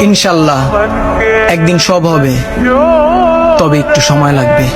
ইনশাল্লাহ একদিন সব হবে। তবে একটু সময় লাগবে।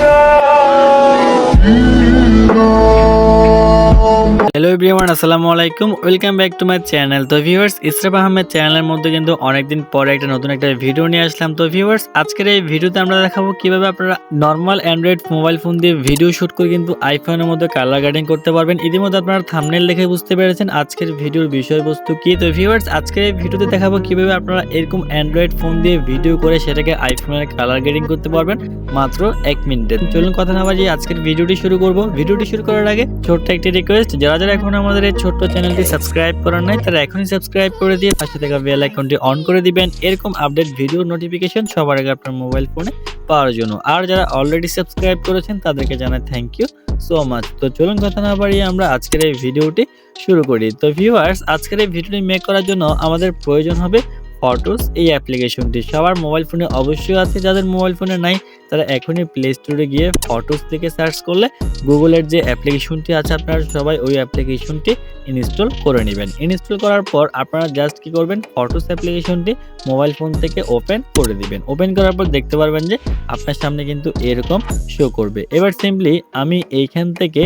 হ্যালো এভরিওয়ান আসসালামু আলাইকুম welcome back to my channel তো ভিউয়ার্স ইসরাফ আহমেদ চ্যানেলের মধ্যে কিন্তু অনেকদিন পরে একটা নতুন একটা ভিডিও নিয়ে আসলাম। তো ভিউয়ার্স আজকের এই ভিডিওতে আমরা দেখাবো কীভাবে আপনারা নর্মাল অ্যান্ড্রয়েড মোবাইল ফোন দিয়ে ভিডিও শুট করে কিন্তু আইফোনের মধ্যে কালার গার্ডিং করতে পারবেন। ইতিমধ্যে আপনারা থামনেল দেখে বুঝতে পেরেছেন আজকের ভিডিওর বিষয়বস্তু কি। তো ভিউয়ার্স আজকের এই ভিডিওতে দেখাবো কীভাবে আপনারা এরকম অ্যান্ড্রয়েড ফোন দিয়ে ভিডিও করে সেটাকে আইফোনের কালার গ্রেডিং করতে পারবেন। মাত্র এক মিনিটে। চলুন কথা না বাজিয়ে আজকের ভিডিওটি শুরু করব। ভিডিওটি শুরু করার আগে ছোট্ট একটি রিকোয়েস্ট যারা যারা এখন আমাদের এই ছোট্ট চ্যানেলটি সাবস্ক্রাইব করার নাই, তারা এখনই সাবস্ক্রাইব করে দিয়ে পাশে থাকা বেল আইকনটি অন করে দিবেন। এরকম আপডেট ভিডিও নোটিফিকেশন সবার আগে আপনার মোবাইল ফোনে পাওয়ার জন্য। আর যারা অলরেডি সাবস্ক্রাইব করেছেন, তাদেরকে জানাই থ্যাংক ইউ সো মাচ তো চলুন কথা না বাড়িয়ে আমরা আজকের এই ভিডিওটি শুরু করি। তো ভিউয়ার্স আজকের এই ভিডিওটি মেক করার জন্য আমাদের প্রয়োজন হবে ফটোস এই অ্যাপ্লিকেশনটি সবার মোবাইল ফোনে অবশ্যই আছে, যাদের মোবাইল ফোনে নাই, তারা এখনই প্লে স্টোরে গিয়ে ফটোস থেকে সার্চ করলে গুগলের যে অ্যাপ্লিকেশনটি আছে, আপনারা সবাই ওই অ্যাপ্লিকেশনটি ইনস্টল করে নেবেন। ইনস্টল করার পর আপনারা জাস্ট কি করবেন ফটোস অ্যাপ্লিকেশনটি মোবাইল ফোন থেকে ওপেন করে দিবেন। ওপেন করার পর দেখতে পারবেন যে আপনার সামনে কিন্তু এরকম শো করবে। এবার সিম্পলি আমি এইখান থেকে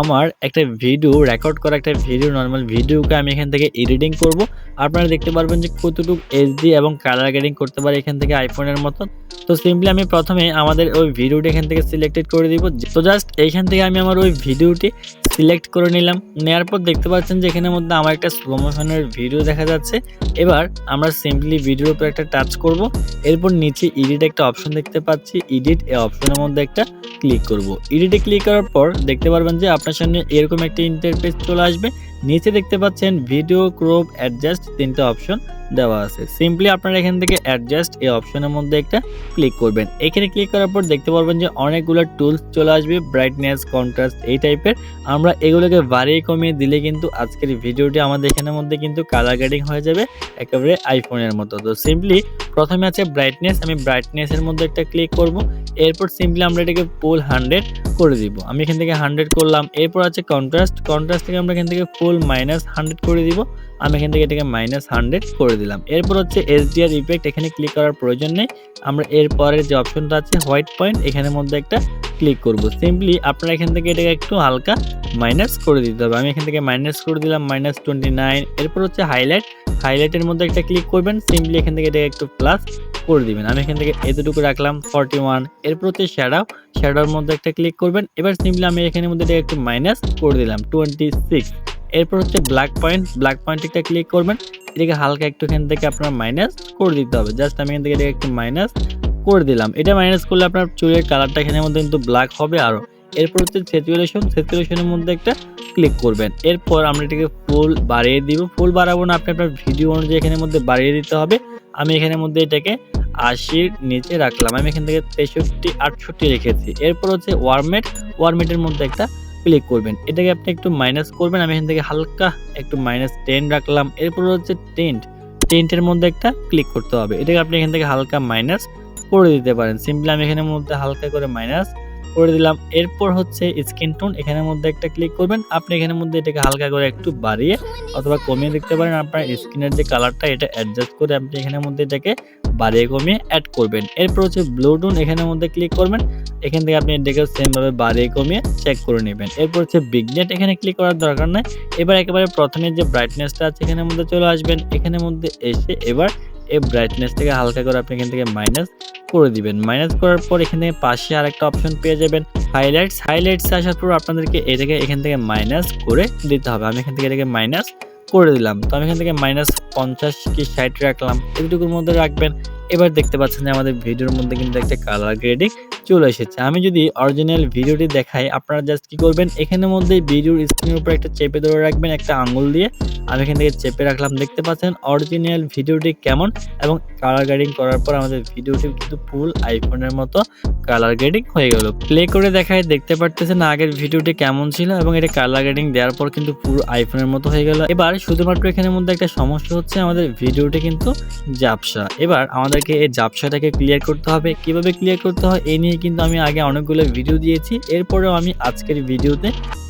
আমার একটা ভিডিও রেকর্ড করা একটা ভিডিও নর্মাল ভিডিওকে আমি এখান থেকে এডিটিং করব। আপনারা দেখতে পারবেন যে কতটুকু এইচডি এবং কালার গ্রেডিং করতে পারে এখান থেকে আইফোনের মতো তো সিম্পলি আমি প্রথমে আমাদের ওই ভিডিওটি এখান থেকে সিলেক্টেড করে দিব। তো জাস্ট এইখান থেকে আমি আমার ওই ভিডিওটি সিলেক্ট করে নিলাম। নেওয়ার পর দেখতে পাচ্ছেন যে এখানের মধ্যে আমার একটা স্লো ভিডিও দেখা যাচ্ছে। এবার আমরা সিম্পলি ভিডিওর উপর একটা টাচ করব। এরপর নিচে এডিট একটা অপশন দেখতে পাচ্ছি। এডিট এই অপশনের মধ্যে একটা ক্লিক করব। এডিটে ক্লিক করার পর দেখতে পারবেন যে আপনার সামনে এরকম একটা ইন্টারফেস চলে আসবে। নিচে দেখতে পাচ্ছেন ভিডিও ক্রোপ অ্যাডজাস্ট তিনটা অপশন দেওয়া আছে। সিম্পলি আপনারা এখান থেকে অ্যাডজাস্ট এই অপশনের মধ্যে একটা ক্লিক করবেন। এখানে ক্লিক করার পর দেখতে পারবেন যে অনেকগুলো টুলস চলে আসবে ব্রাইটনেস কন্ট্রাস্ট এই টাইপের আমরা এগুলোকে বাড়িয়ে কমিয়ে দিলে কিন্তু আজকের ভিডিওটি আমাদের এখানের মধ্যে কিন্তু কালার গ্রেডিং হয়ে যাবে একেবারে আইফোনের মতো। তো সিম্পলি প্রথমে আছে ব্রাইটনেস আমি ব্রাইটনেসের মধ্যে একটা ক্লিক করব। এরপর সিম্পলি আমরা এটাকে ফুল হান্ড্রেড করে দিব। আমি এখান থেকে হান্ড্রেড করলাম, এরপর আছে কন্ট্রাস্ট কন্ট্রাস্ট থেকে আমরা এখান থেকে ফুল মাইনাস হান্ড্রেড করে দিব। আমি এখান থেকে এটাকে মাইনাস হান্ড্রেড করে দিলাম। এরপর হচ্ছে এসডিআর ইফেক্ট এখানে ক্লিক করার প্রয়োজন নেই। আমরা এরপরের যে অপশনটা আছে হোয়াইট পয়েন্ট এখানের মধ্যে একটা ক্লিক করব। সিম্পলি আপনারা এখান থেকে এটাকে একটু হালকা মাইনাস করে দিতে হবে। আমি এখান থেকে মাইনাস করে দিলাম মাইনাস টোয়েন্টি নাইন এরপর হচ্ছে হাইলাইট হাইলাইটের মধ্যে একটা ক্লিক করবেন। সিম্পলি এখান থেকে এটাকে একটু প্লাস করে দিবেন। আমি এখান থেকে এতটুকু রাখলাম ফর্টি ওয়ান এরপর হচ্ছে শ্যাডাও শ্যাডার মধ্যে একটা ক্লিক করবেন। এবার সিম্পলি আমি এখানের মধ্যে একটু মাইনাস করে দিলাম টোয়েন্টি সিক্স এরপর হচ্ছে ব্ল্যাক পয়েন্ট ব্ল্যাক পয়েন্ট একটা ক্লিক করবেন। এটাকে হালকা একটু এখান থেকে আপনার মাইনাস করে দিতে হবে। জাস্ট আমি এখান থেকে এটাকে একটু মাইনাস করে দিলাম। এটা মাইনাস করলে আপনার চুলের কালারটা এখানের মধ্যে কিন্তু ব্ল্যাক হবে আরও এরপর হচ্ছে স্যাচুরেশন স্যাচুরেশনের মধ্যে একটা ক্লিক করবেন। এরপর আমরা এটাকে ফুল বাড়িয়ে দিব। ফুল বাড়াবো না। আপনি আপনার ভিডিও অনুযায়ী এখানের মধ্যে বাড়িয়ে দিতে হবে। আমি এখানের মধ্যে এটাকে আশির নিচে রাখলাম। আমি এখান থেকে তেষট্টি, আটষট্টি রেখেছি। এরপর হচ্ছে ওয়ারমেট ওয়ারমেটের মধ্যে একটা ক্লিক করবেন। এটাকে আপনি একটু মাইনাস করবেন। আমি এখান থেকে হালকা একটু মাইনাস টেন রাখলাম। এরপর হচ্ছে টেন্ট টেন্টের মধ্যে একটা ক্লিক করতে হবে। এটাকে আপনি এখান থেকে হালকা মাইনাস করে দিতে পারেন। সিম্পলি আমি এখানের মধ্যে হালকা করে মাইনাস করে দিলাম। এরপর হচ্ছে স্কিন টোন এখানের মধ্যে একটা ক্লিক করবেন। আপনি এখানের মধ্যে এটাকে হালকা করে একটু বাড়িয়ে অথবা কমিয়ে দেখতে পারেন। আপনার স্কিনের যে কালারটা এটা অ্যাডজাস্ট করে আপনি এখানের মধ্যে এটাকে বাড়িয়ে কমিয়ে অ্যাড করবেন। এরপর হচ্ছে ব্লু টোন এখানের মধ্যে ক্লিক করবেন। এখান থেকে আপনি এটাকে সেমভাবে বাড়িয়ে কমিয়ে চেক করে নেবেন। এরপর হচ্ছে বিগনেট এখানে ক্লিক করার দরকার নাই। এবার একেবারে প্রথমে যে ব্রাইটনেসটা আছে, এখানের মধ্যে চলে আসবেন। এখানের মধ্যে এসে এবার এই ব্রাইটনেসটাকে হালকা করে আপনি এখান থেকে মাইনাস করে দিবেন। মাইনাস করার পর এখান থেকে পাশে আর একটা অপশন পেয়ে যাবেন হাইলাইটস হাইলাইটস আসার পর আপনাদেরকে এটাকে এখান থেকে মাইনাস করে দিতে হবে। আমি এখান থেকে এটাকে মাইনাস করে দিলাম। তো আমি এখান থেকে মাইনাস পঞ্চাশ কি ষাট রাখলাম। এটুকুর মধ্যে রাখবেন। এবার দেখতে পাচ্ছেন যে আমাদের ভিডিওর মধ্যে কিন্তু একটা কালার গ্রেডিং চলে এসেছে। আমি যদি অরিজিনাল ভিডিওটি দেখাই, আপনারা জাস্ট কি করবেন? এখানের মধ্যে ভিডিওর স্ক্রিনের উপর একটা চেপে ধরে রাখবেন, একটা আঙুল দিয়ে। আমি এখান থেকে চেপে রাখলাম। দেখতে পাচ্ছেন অরিজিনাল ভিডিওটি কেমন এবং কালার গ্রেডিং করার পর আমাদের ভিডিওটি কিন্তু ফুল আইফোনের মতো কালার গ্রেডিং হয়ে গেল। প্লে করে দেখায় দেখতে পারতেছেন আগের ভিডিওটি কেমন ছিল এবং এটা কালার গ্রেডিং দেওয়ার পর কিন্তু পুরো আইফোনের মতো হয়ে গেল। এবার শুধুমাত্র এখানের মধ্যে একটা সমস্যা হচ্ছে আমাদের ভিডিওটি কিন্তু জাপসা এবার আমাদেরকে এই জাপসাটাকে ক্লিয়ার করতে হবে। কীভাবে ক্লিয়ার করতে হয় এই নিয়ে কিন্তু আমি আগে অনেকগুলো ভিডিও দিয়েছি। এরপরেও আমি আজকের ভিডিওতে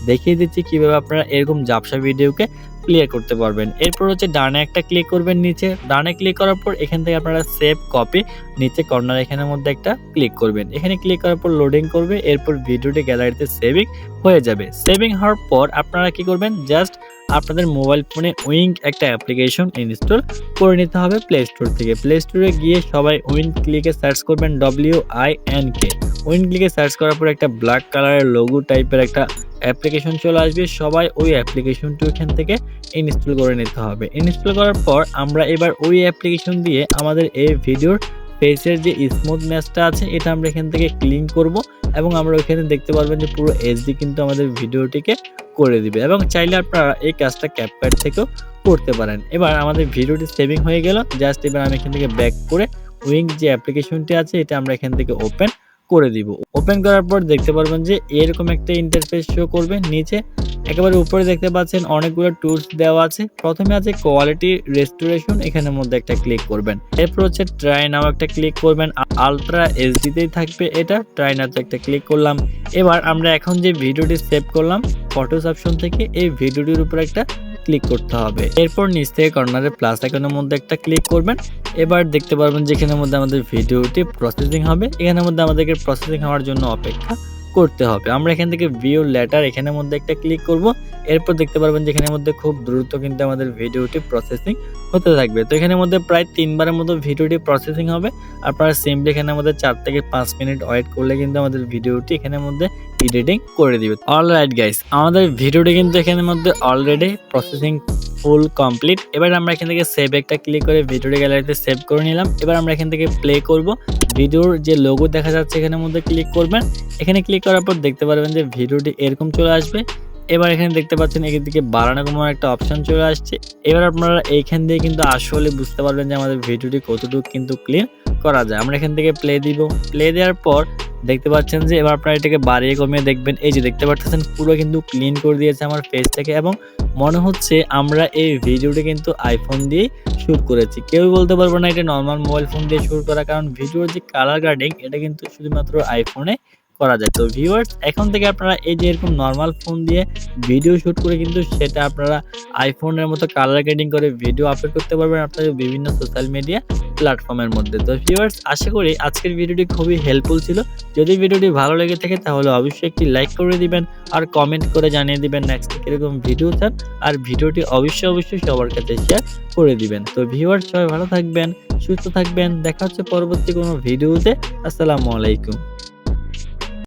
দেখিয়ে দিচ্ছি কীভাবে আপনারা এরকম জাপসা ভিডিওকে ক্লিয়ার করতে পারবেন। এরপর হচ্ছে ডানে একটা ক্লিক করবেন নিচে। ডানে ক্লিক করার পর এখান থেকে আপনারা সেভ কপি নিচে কর্নার এখানের মধ্যে একটা ক্লিক করবেন। এখানে ক্লিক করার পর লোডিং করবে, এরপর ভিডিওটি গ্যালারিতে সেভিং হয়ে যাবে। সেভিং হওয়ার পর আপনারা কি করবেন? জাস্ট আপনাদের মোবাইল ফোনে উইং একটা অ্যাপ্লিকেশন ইনস্টল করে নিতে হবে প্লে স্টোর থেকে। প্লে স্টোরে গিয়ে সবাই উইন ক্লিকে সার্চ করবেন W I N K win ক্লিকে search করার পর একটা ব্ল্যাক কালারের লোগো টাইপের একটা অ্যাপ্লিকেশন চলে আসবে, সবাই ওই অ্যাপ্লিকেশনটি ওখান থেকে ইনস্টল করে নিতে হবে। ইনস্টল করার পর আমরা এবার ওই অ্যাপ্লিকেশন দিয়ে আমাদের এই ভিডিওর ফেসের যে স্মুথনেসটা আছে, এটা আমরা এখান থেকে ক্লিন করব এবং আমরা ওইখানে দেখতে পারবেন যে পুরো এইচডি কিন্তু আমাদের ভিডিওটিকে করে দিবে এবং চাইলে আপনারা এই কাজটা ক্যাপকাট থেকেও করতে পারেন। এবার আমাদের ভিডিওটি সেভিং হয়ে গেল জাস্ট এবার আমি এখান থেকে ব্যাক করে উইং যে অ্যাপ্লিকেশনটি আছে, এটা আমরা এখান থেকে ওপেন করে দিব। ওপেন করার পর দেখতে পারবেন যে এরকম একটা ইন্টারফেস শো করবে। নিচে একেবারে উপরে দেখতে পাচ্ছেন অনেকগুলো টুলস দেওয়া আছে। প্রথমে আছে কোয়ালিটি রেস্টোরেশন এখানের মধ্যে একটা ক্লিক করবেন। এরপর হচ্ছে ট্রাই নাও একটা ক্লিক করবেন। আলট্রা এইচডিতেই থাকবে এটা। ট্রাই নাওতে একটা ক্লিক করলাম। এবার আমরা এখন যে ভিডিওটি সেভ করলাম ফটোস অপশন থেকে এই ভিডিওটির উপর একটা ক্লিক করতে হবে। এরপর নিচ থেকে কর্নারে প্লাস আইকনের মধ্যে একটা ক্লিক করবেন। এবার দেখতে পারবেন যেখানের মধ্যে আমাদের ভিডিওটি প্রসেসিং হবে। এখানের মধ্যে আমাদেরকে প্রসেসিং হওয়ার জন্য অপেক্ষা করতে হবে। আমরা এখান থেকে ভিউ লেটার এখানের মধ্যে একটা ক্লিক করব। এরপর দেখতে পারবেন যে এখানের মধ্যে খুব দ্রুত কিন্তু আমাদের ভিডিওটি প্রসেসিং হতে থাকবে। তো এখানের মধ্যে প্রায় তিনবারের মতো ভিডিওটি প্রসেসিং হবে। আপনারা সিম্পলি এখানে আমাদের চার থেকে পাঁচ মিনিট ওয়েট করলে কিন্তু আমাদের ভিডিওটি এখানের মধ্যে এডিটিং করে দিবে। অল রাইট গাইস আমাদের ভিডিওটি কিন্তু এখানের মধ্যে অলরেডি প্রসেসিং ফুল কমপ্লিট এবার আমরা এখান থেকে সেভ একটা ক্লিক করে ভিডিওটি গ্যালারিতে সেভ করে নিলাম। এবার আমরা এখান থেকে প্লে করব। ভিডিওর যে লোগো দেখা যাচ্ছে এখানের মধ্যে ক্লিক করবেন। এখানে ক্লিক করার পর দেখতে পারবেন যে ভিডিওটি এরকম চলে আসবে। এবার এখানে দেখতে পাচ্ছেন এখান থেকে বাড়ানো কমানোর একটা অপশন চলে আসছে। এবার আপনারা এইখান দিয়ে কিন্তু আসলে বুঝতে পারবেন যে আমাদের ভিডিওটি কতটুকু কিন্তু ক্লিন করা যায়। আমরা এখান থেকে প্লে দিব। প্লে দেওয়ার পর দেখতে পাচ্ছেন যে এবার আপনারা এটাকে বাড়িয়ে কমিয়ে দেখবেন। এই যে দেখতে পাচ্ছেন, পুরো কিন্তু ক্লিন করে দিয়েছে আমার ফেস থেকে এবং মনে হচ্ছে আমরা এই ভিডিওটি কিন্তু আইফোন দিয়ে শ্যুট করেছি। কেউ বলতে পারব না এটা নর্মাল মোবাইল ফোন দিয়ে শ্যুট করা, কারণ ভিডিওর যে কালার গ্রেডিং এটা কিন্তু শুধুমাত্র আইফোনে করা যায়। তো ভিউয়ার্স এখন থেকে আপনারা এই যে এরকম নর্মাল ফোন দিয়ে ভিডিও শ্যুট করে কিন্তু সেটা আপনারা আইফোনের মতো কালার গ্রেডিং করে ভিডিও আপলোড করতে পারবেন আপনাদের বিভিন্ন সোশ্যাল মিডিয়া প্ল্যাটফর্মের মধ্যে। তো ভিউয়ার্স আশা করি আজকের ভিডিওটি খুবই হেল্পফুল ছিল। যদি ভিডিওটি ভালো লেগে থাকে তাহলে অবশ্যই একটি লাইক করে দিবেন আর কমেন্ট করে জানিয়ে দিবেন নেক্সট এরকম ভিডিও চান আর ভিডিওটি অবশ্যই অবশ্যই সবার কাছে শেয়ার করে দিবেন। তো ভিউয়ার্স সবাই ভালো থাকবেন, সুস্থ থাকবেন। দেখা হচ্ছে পরবর্তী কোনো ভিডিওতে আসসালামু আলাইকুম।